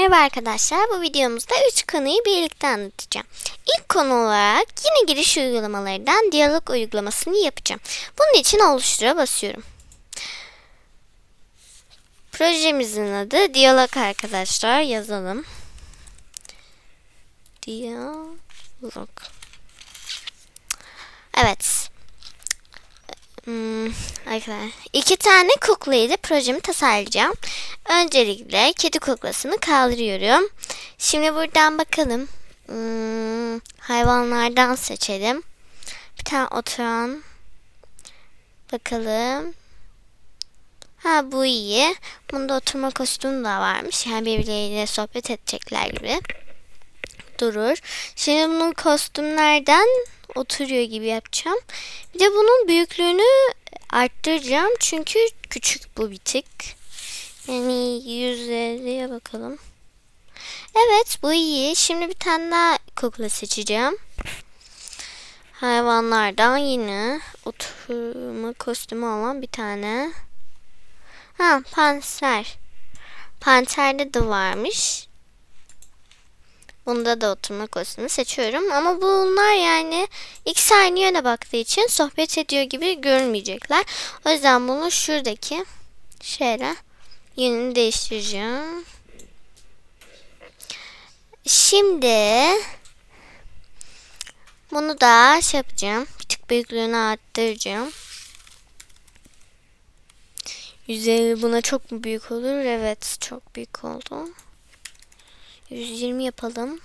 Merhaba arkadaşlar. Bu videomuzda 3 konuyu birlikte anlatacağım. İlk konu olarak yine giriş uygulamalarından diyalog uygulamasını yapacağım. Bunun için oluştura basıyorum. Projemizin adı diyalog arkadaşlar. Yazalım. Diyalog. Evet. Hmm, arkadaşlar. İki tane kuklayla projemi tasarlayacağım. Öncelikle kedi kuklasını kaldırıyorum. Şimdi buradan bakalım. Hmm, hayvanlardan seçelim. Bir tane oturan. Bakalım. Ha bu iyi. Bunda oturma kostümü de varmış. Yani birbirleriyle sohbet edecekler gibi. Durur. Şimdi bunun kostümlerden oturuyor gibi yapacağım. Bir de bunun büyüklüğünü arttıracağım. Çünkü küçük bu bir tık. Yani 150'ye bakalım. Evet bu iyi. Şimdi bir tane daha kukla seçeceğim. Hayvanlardan yine oturma kostümü olan bir tane. Ha panter. Panterde de varmış. Bunda da oturma kostümü seçiyorum. Ama bunlar yani iki saniye öne baktığı için sohbet ediyor gibi görünmeyecekler. O yüzden bunu şuradaki şöyle yönünü değiştireceğim. Şimdi bunu da şey yapacağım. Bir tık büyüklüğünü arttıracağım. 150 buna çok mu büyük olur? Evet çok büyük oldu. 120 yapalım.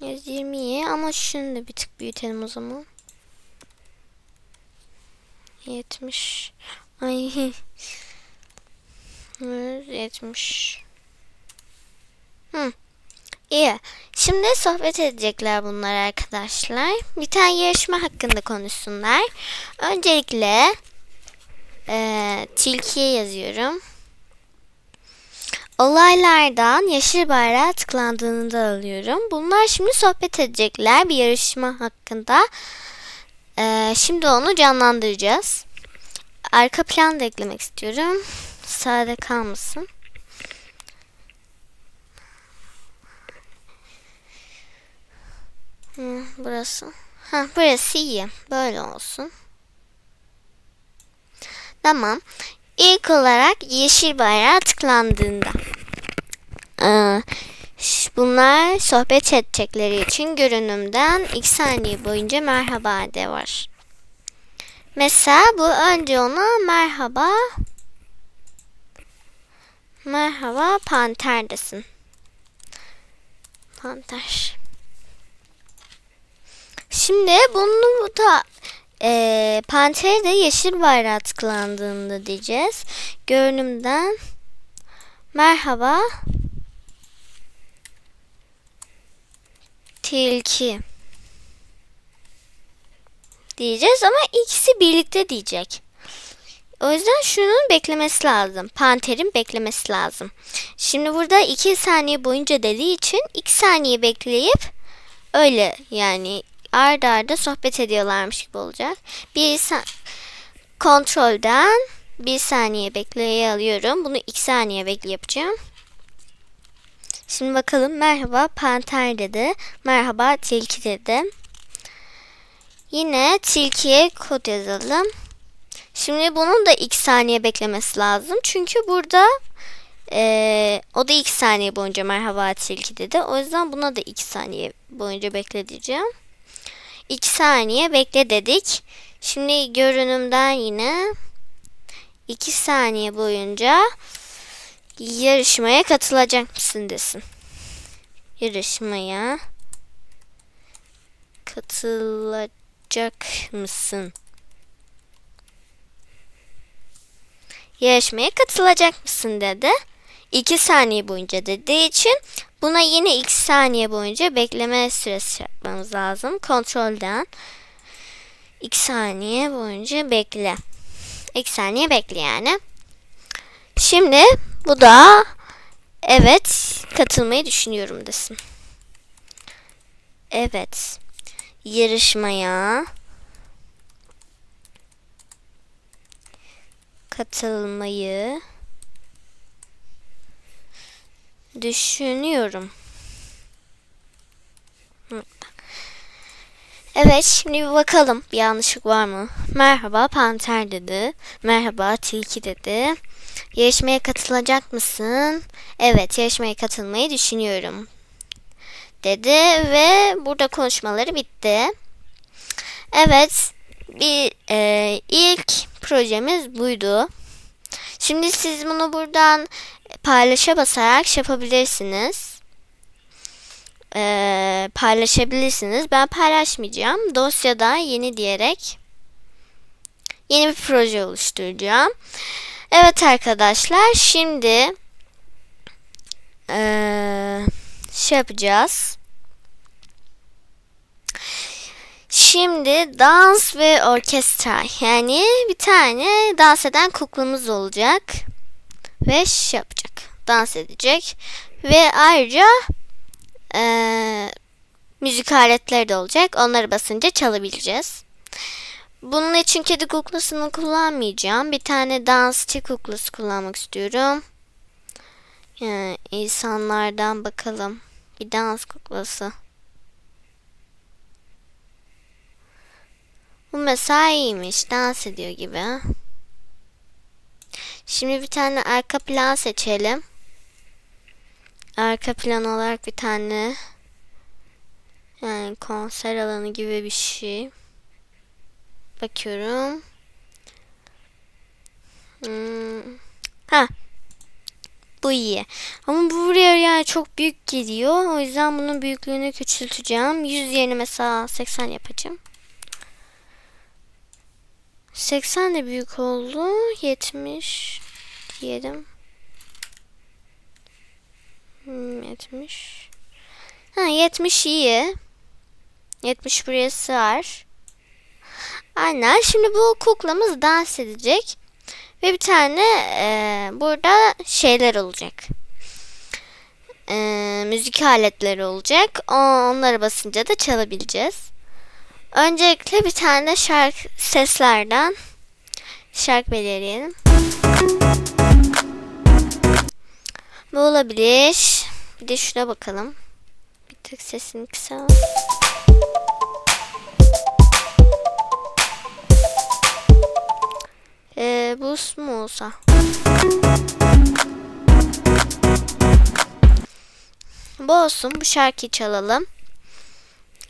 120'yi ama şunu da bir tık büyütelim o zaman. 70 Ay 170 Hı. İyi. Şimdi sohbet edecekler bunlar arkadaşlar. Bir tane yarışma hakkında konuşsunlar. Öncelikle e, tilkiye yazıyorum. Olaylardan yeşil bayrağı tıklandığını da alıyorum. Bunlar şimdi sohbet edecekler bir yarışma hakkında. Ee, şimdi onu canlandıracağız. Arka plan da eklemek istiyorum. Sade kalmasın. Burası. Ha, burası iyi. Böyle olsun. Tamam. İlk olarak yeşil bayrağı tıklandığında ee, bunlar sohbet edecekleri için görünümden 2 saniye boyunca merhaba de var. Mesela bu önce ona merhaba merhaba panter desin. Panter. Şimdi bunu da e, Panter'e de yeşil bayrağı tıklandığında diyeceğiz. Görünümden merhaba tilki diyeceğiz ama ikisi birlikte diyecek. O yüzden şunun beklemesi lazım. Panter'in beklemesi lazım. Şimdi burada 2 saniye boyunca dediği için 2 saniye bekleyip öyle yani arda arda sohbet ediyorlarmış gibi olacak. Bir kontrolden bir saniye bekleye alıyorum. Bunu iki saniye bekle yapacağım. Şimdi bakalım merhaba panter dedi. Merhaba tilki dedi. Yine tilkiye kod yazalım. Şimdi bunun da iki saniye beklemesi lazım. Çünkü burada ee, o da iki saniye boyunca merhaba tilki dedi. O yüzden buna da iki saniye boyunca bekle diyeceğim. 2 saniye bekle dedik. Şimdi görünümden yine 2 saniye boyunca yarışmaya katılacak mısın desin. Yarışmaya katılacak mısın? Yarışmaya katılacak mısın dedi. 2 saniye boyunca dediği için buna yine 2 saniye boyunca bekleme süresi yapmamız lazım. Kontrolden 2 saniye boyunca bekle. 2 saniye bekle yani. Şimdi bu da evet katılmayı düşünüyorum desin. Evet yarışmaya katılmayı Düşünüyorum. Evet şimdi bir bakalım bir yanlışlık var mı? Merhaba panter dedi. Merhaba tilki dedi. Yarışmaya katılacak mısın? Evet yarışmaya katılmayı düşünüyorum. Dedi ve burada konuşmaları bitti. Evet bir e, ilk projemiz buydu. Şimdi siz bunu buradan paylaşa basarak şey yapabilirsiniz. Ee, paylaşabilirsiniz. Ben paylaşmayacağım. Dosyada yeni diyerek yeni bir proje oluşturacağım. Evet arkadaşlar şimdi ee, şey yapacağız. Şimdi dans ve orkestra yani bir tane dans eden kuklamız olacak ve şey yapacak dans edecek ve ayrıca ee, müzik aletleri de olacak onları basınca çalabileceğiz. Bunun için kedi kuklasını kullanmayacağım. Bir tane dansçı kuklası kullanmak istiyorum. Yani insanlardan bakalım. Bir dans kuklası. Bu mesela iyiymiş. Dans ediyor gibi. Şimdi bir tane arka plan seçelim. Arka plan olarak bir tane yani konser alanı gibi bir şey. Bakıyorum. Hmm. Ha. Bu iyi. Ama bu buraya yani çok büyük geliyor. O yüzden bunun büyüklüğünü küçülteceğim. 100 yerine mesela 80 yapacağım. 80 de büyük oldu. 70 diyelim. Hmm, 70. Ha 70 iyi. 70 buraya sığar. Aynen. Şimdi bu kuklamız dans edecek. Ve bir tane e, burada şeyler olacak. E, müzik aletleri olacak. O, onları basınca da çalabileceğiz. Öncelikle bir tane şarkı seslerden şarkı belirleyelim. Bu olabilir. Bir de şuna bakalım. Bir tık sesini kısalım. Ee, boost mu olsa? Bu olsun. Bu şarkıyı çalalım.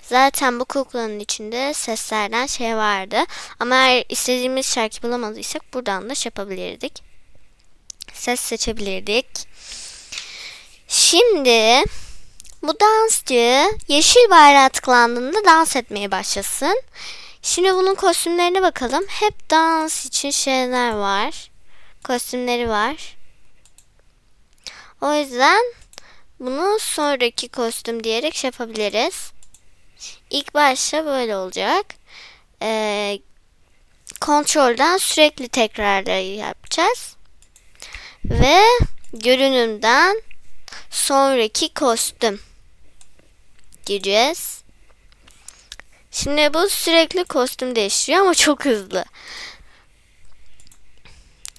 Zaten bu kuklanın içinde seslerden şey vardı. Ama eğer istediğimiz şarkı bulamadıysak buradan da şey yapabilirdik. Ses seçebilirdik. Şimdi bu dansçı yeşil bayrağı tıklandığında dans etmeye başlasın. Şimdi bunun kostümlerine bakalım. Hep dans için şeyler var. Kostümleri var. O yüzden bunu sonraki kostüm diyerek şey yapabiliriz. İlk başta böyle olacak. Ee, kontrolden sürekli tekrarları yapacağız. Ve görünümden sonraki kostüm gireceğiz. Şimdi bu sürekli kostüm değiştiriyor ama çok hızlı.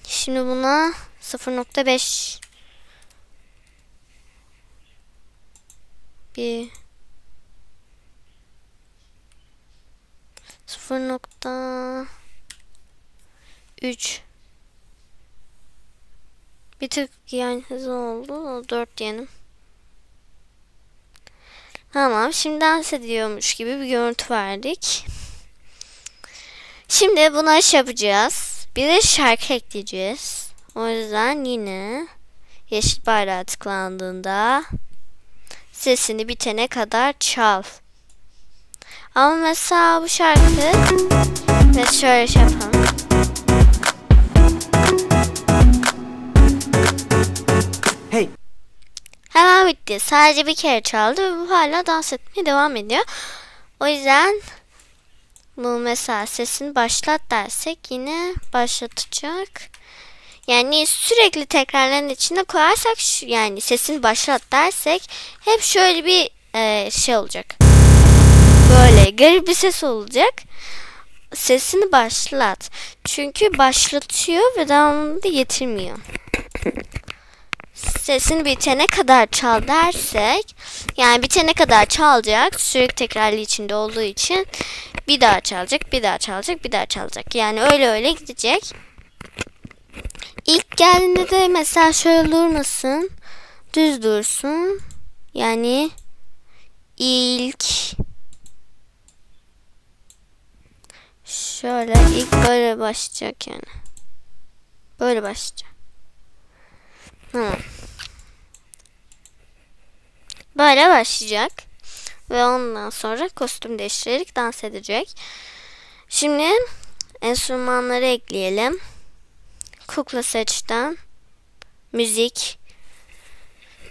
Şimdi buna 0.5 bir 0.3 bir tık yani hızlı oldu. 4 diyelim. Tamam. Şimdi dans ediyormuş gibi bir görüntü verdik. Şimdi buna iş yapacağız. Bir de şarkı ekleyeceğiz. O yüzden yine yeşil bayrağı tıklandığında sesini bitene kadar çal. Ama mesela bu şarkı ve şöyle şey yapalım. Hey, Hemen bitti. Sadece bir kere çaldı ve bu hala dans etmeye devam ediyor. O yüzden bu mesela sesini başlat dersek yine başlatacak. Yani sürekli tekrarların içine koyarsak yani sesini başlat dersek hep şöyle bir e, şey olacak. Böyle garip bir ses olacak. Sesini başlat. Çünkü başlatıyor ve devamını da getirmiyor. sesini bitene kadar çal dersek yani bitene kadar çalacak sürekli tekrarlı içinde olduğu için bir daha çalacak bir daha çalacak bir daha çalacak yani öyle öyle gidecek. İlk geldiğinde de mesela şöyle durmasın düz dursun yani ilk şöyle ilk böyle başlayacak yani böyle başlayacak. Tamam. Böyle başlayacak. Ve ondan sonra kostüm değiştirerek dans edecek. Şimdi enstrümanları ekleyelim. Kukla seçten. Müzik.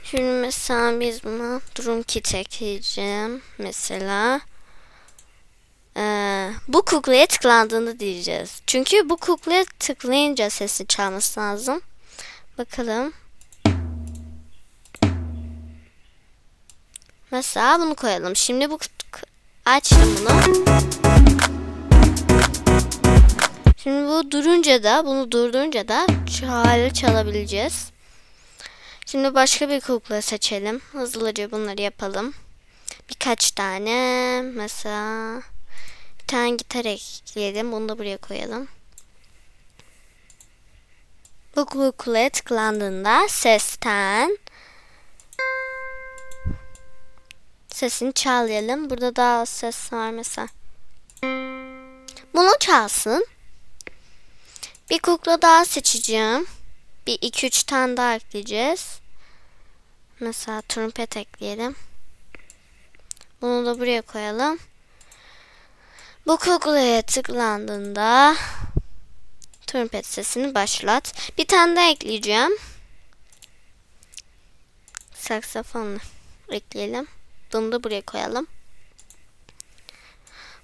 Şimdi mesela biz buna drum kit ekleyeceğim. Mesela. Ee, bu kuklaya tıklandığında diyeceğiz. Çünkü bu kuklaya tıklayınca sesi çalması lazım. Bakalım. Mesela bunu koyalım. Şimdi bu açtım bunu. Şimdi bu durunca da bunu durdurunca da çal çalabileceğiz. Şimdi başka bir kukla seçelim. Hızlıca bunları yapalım. Birkaç tane mesela bir tane gitar ekleyelim. Bunu da buraya koyalım. Bu kuklaya tıklandığında sesten sesini çalayalım. Burada daha az ses var mesela. Bunu çalsın. Bir kukla daha seçeceğim. Bir iki üç tane daha ekleyeceğiz. Mesela trompet ekleyelim. Bunu da buraya koyalım. Bu kuklaya tıklandığında trompet sesini başlat. Bir tane daha ekleyeceğim. Saksafonu ekleyelim. Bunu da buraya koyalım.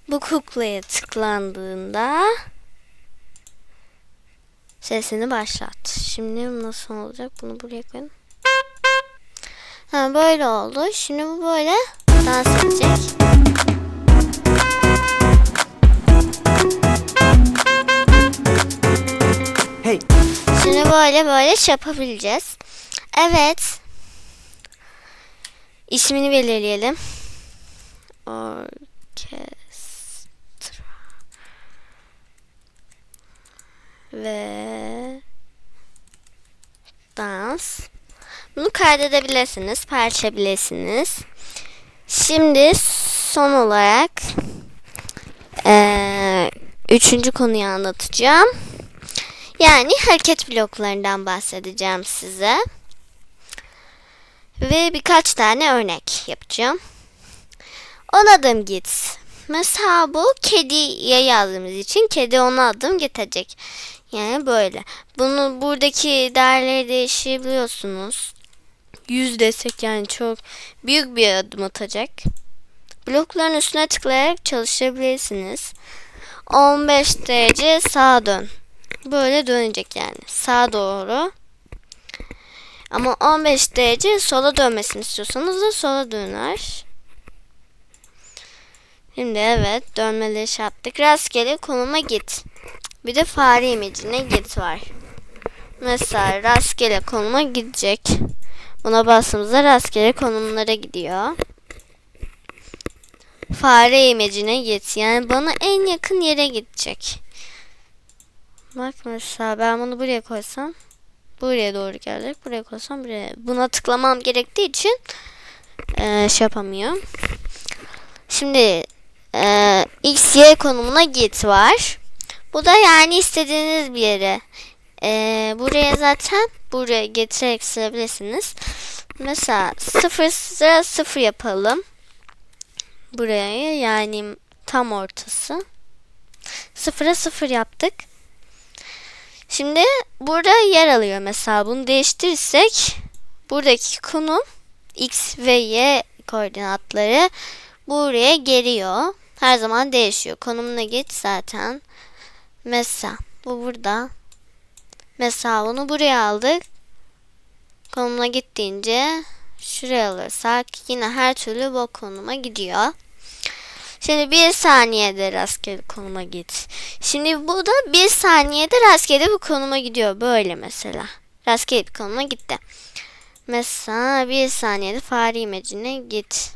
Bu kuklaya tıklandığında sesini başlat. Şimdi nasıl olacak? Bunu buraya koyalım. Ha, böyle oldu. Şimdi bu böyle dans edecek. Böyle böyle şey yapabileceğiz. Evet. İsmini belirleyelim. Orkestra. Ve dans. Bunu kaydedebilirsiniz, paylaşabilirsiniz. Şimdi son olarak eee, üçüncü konuyu anlatacağım. Yani hareket bloklarından bahsedeceğim size. Ve birkaç tane örnek yapacağım. On adım git. Mesela bu kediye yazdığımız için kedi ona adım gidecek. Yani böyle. Bunu buradaki değerleri değiştirebiliyorsunuz. 100 desek yani çok büyük bir adım atacak. Blokların üstüne tıklayarak çalıştırabilirsiniz. 15 derece sağa dön. Böyle dönecek yani. Sağa doğru. Ama 15 derece sola dönmesini istiyorsanız da sola döner. Şimdi evet dönmeleri şey yaptık. Rastgele konuma git. Bir de fare imecine git var. Mesela rastgele konuma gidecek. Buna bastığımızda rastgele konumlara gidiyor. Fare imecine git. Yani bana en yakın yere gidecek. Bak mesela ben bunu buraya koysam buraya doğru gelecek. Buraya koysam buraya. Buna tıklamam gerektiği için eee şey yapamıyor. Şimdi eee X, Y konumuna git var. Bu da yani istediğiniz bir yere. Eee, buraya zaten buraya getirerek sığabilirsiniz. Mesela sıfır sıra sıfır yapalım. Buraya yani tam ortası. Sıfıra sıfır yaptık. Şimdi burada yer alıyor mesela bunu değiştirirsek buradaki konum x ve y koordinatları buraya geliyor. Her zaman değişiyor. Konumuna git zaten. Mesela bu burada. Mesela bunu buraya aldık. Konumuna gittiğince şuraya alırsak yine her türlü bu konuma gidiyor. Şimdi bir saniyede rastgele konuma git. Şimdi bu da bir saniyede rastgele bir konuma gidiyor. Böyle mesela. Rastgele bir konuma gitti. Mesela bir saniyede fare imecine git.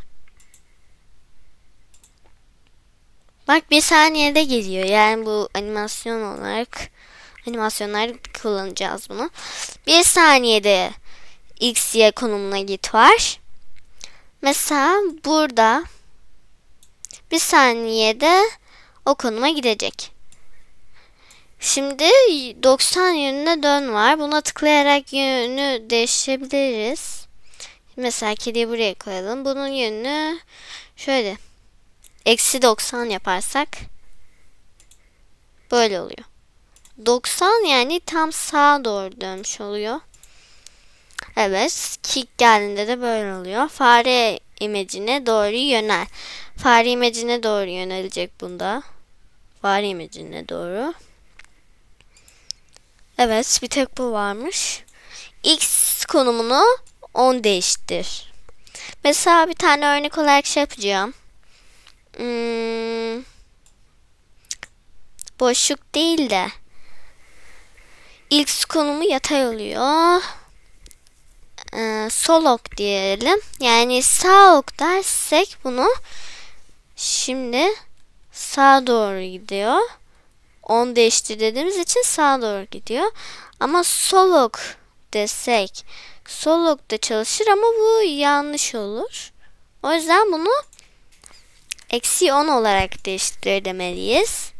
Bak bir saniyede geliyor. Yani bu animasyon olarak animasyonlar kullanacağız bunu. Bir saniyede x, y konumuna git var. Mesela burada bir saniyede o konuma gidecek. Şimdi 90 yönüne dön var. Buna tıklayarak yönünü değiştirebiliriz. Mesela kediyi buraya koyalım. Bunun yönünü şöyle eksi 90 yaparsak böyle oluyor. 90 yani tam sağa doğru dönmüş oluyor. Evet. Kick geldiğinde de böyle oluyor. Fare imecine doğru yönel. Fare imecine doğru yönelecek bunda. Fare imecine doğru. Evet. Bir tek bu varmış. X konumunu 10 değiştir. Mesela bir tane örnek olarak şey yapacağım. Hmm, boşluk değil de X konumu yatay oluyor. Ee, sol ok diyelim. Yani sağ ok dersek bunu şimdi sağa doğru gidiyor. 10 değiştir dediğimiz için sağa doğru gidiyor. Ama sol ok desek sol ok da çalışır ama bu yanlış olur. O yüzden bunu eksi 10 olarak değiştir demeliyiz.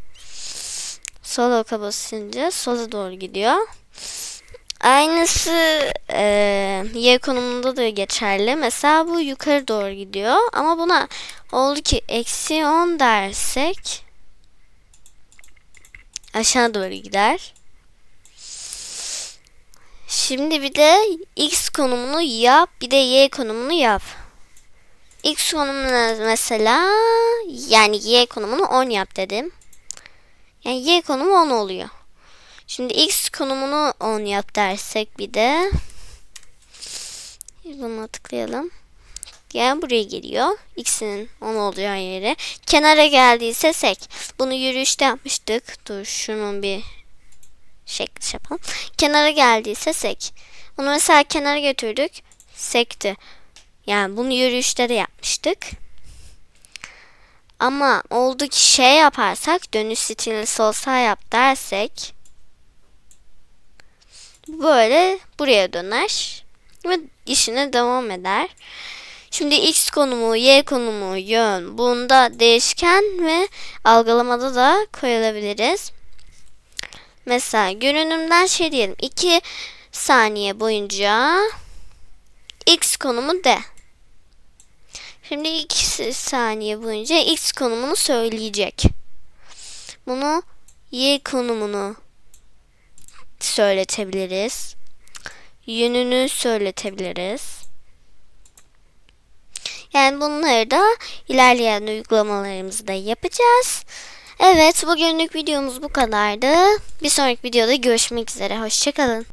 Sol oka basınca sola doğru gidiyor. Aynısı e, y konumunda da geçerli. Mesela bu yukarı doğru gidiyor. Ama buna oldu ki eksi 10 dersek aşağı doğru gider. Şimdi bir de x konumunu yap. Bir de y konumunu yap. X konumunu mesela yani y konumunu 10 yap dedim. Yani y konumu 10 oluyor. Şimdi x konumunu 10 yap dersek bir de bunu tıklayalım. Yani buraya geliyor. X'in 10 olacağı yere. Kenara geldiyse sek. Bunu yürüyüşte yapmıştık. Dur şunun bir şekli şey yapalım. Kenara geldiyse sek. Bunu mesela kenara götürdük. Sekti. Yani bunu yürüyüşte de yapmıştık. Ama oldu ki şey yaparsak dönüş stili sol sağ yap dersek böyle buraya döner ve işine devam eder. Şimdi x konumu, y konumu, yön bunda değişken ve algılamada da koyulabiliriz. Mesela görünümden şey diyelim 2 saniye boyunca x konumu de. Şimdi 2 saniye boyunca x konumunu söyleyecek. Bunu y konumunu söyletebiliriz. Yönünü söyletebiliriz. Yani bunları da ilerleyen uygulamalarımızda yapacağız. Evet bugünlük videomuz bu kadardı. Bir sonraki videoda görüşmek üzere. Hoşçakalın.